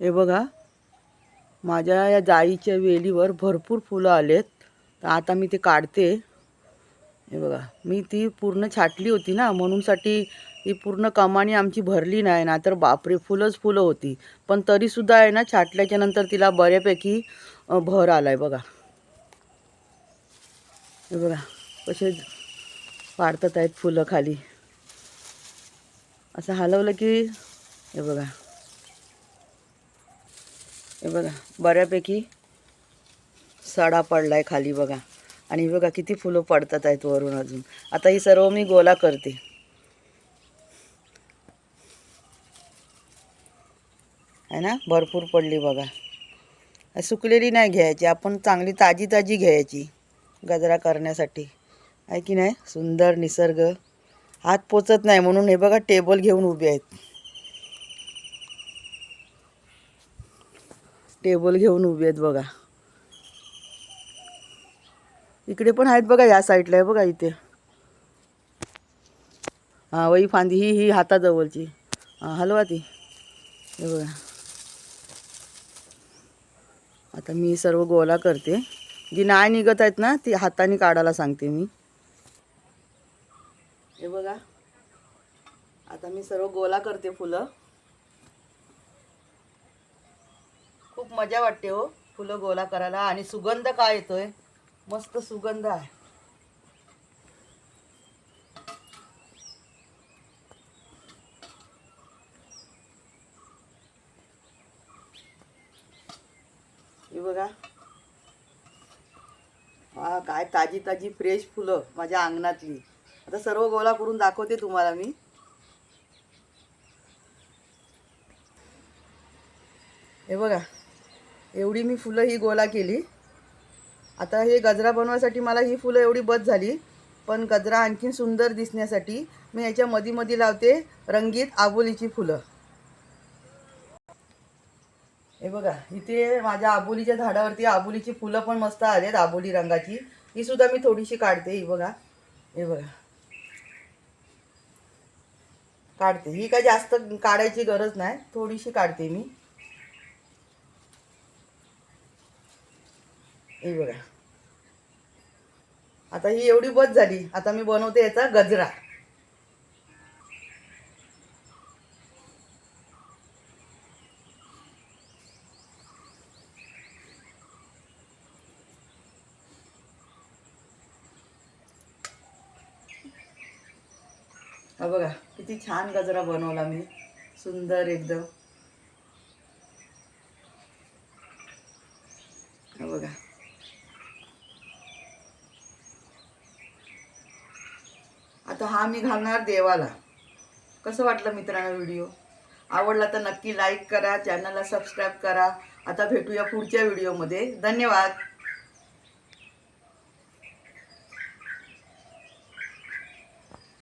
हे बघा. माझ्या या जाईच्या वेलीवर भरपूर फुलं आलेत. तर आता मी ते काढते. हे बघा. मी ती पूर्ण छाटली होती ना. म्हणूनसाठी ही पूर्ण कमानी आमची भरली नाही. ना तर बापरे फुलंच फुलं होती. पण तरीसुद्धा आहे ना छाटल्याच्या नंतर तिला बऱ्यापैकी भर भर आहे बघा. हे बघा. कसे वाढतात आहेत फुलं खाली. असं हलवलं की हे बघा. हे बघा बऱ्यापैकी सडा पडला आहे खाली बघा. आणि हे बघा किती फुलं पडतात आहेत वरून अजून. आता ही सर्व मी गोला करते. आहे ना? भरपूर पडली बघा. सुकलेली नाही घ्यायची आपण चांगली ताजी ताजी घ्यायची गजरा करण्यासाठी. आहे की नाही? सुंदर निसर्ग. हात पोचत नाही म्हणून हे बघा टेबल घेऊन उभे आहेत. टेबल घेऊन उभे आहेत बघा. इकडे पण आहेत बघा या साईडला आहे बघा इथे. हां वही फांदी ही ही हाताजवळची. हां हलवा ती. हे बघा. आता मी सर्व गोला करते. जी नाही निघत आहेत ना ती हाताने काढायला सांगते मी. हे बघा. आता मी सर्व गोला करते फुलं. मजा वाटते हो फुलं गोला करायला. आणि सुगंध काय येतोय? मस्त सुगंध आहे. बघा. हा काय ताजी ताजी फ्रेश फुलं माझ्या अंगणातली. आता सर्व गोळा करून दाखवते तुम्हाला मी. हे बघा. एवढी मी फुलं ही गोला केली. आता हे गजरा बनवायसाठी मला ही फुलं एवढी बद झाली. पण गजरा आणखीन सुंदर दिसण्यासाठी मी याच्या मधी लावते रंगीत आबोलीची फुलं. हे बघा इथे माझ्या आबोलीच्या झाडावरती आबोलीची फुलं पण मस्त आलेत आबोली रंगाची. ही सुद्धा मी थोडीशी काढते ही बघा. हे बघा. काढते. ही काय जास्त काढायची गरज नाही थोडीशी काढते मी. हे बघा. आता ही एवढी बस झाली. आता मी बनवते याचा गजरा. बघा किती छान गजरा बनवला मी. सुंदर एकदम. बघा. आता हा मी घालणार देवाला. कसं वाटलं मित्रांनो व्हिडिओ? आवडला तर नक्की लाईक करा चॅनलला सबस्क्राईब करा. आता भेटूया पुढच्या व्हिडिओमध्ये धन्यवाद.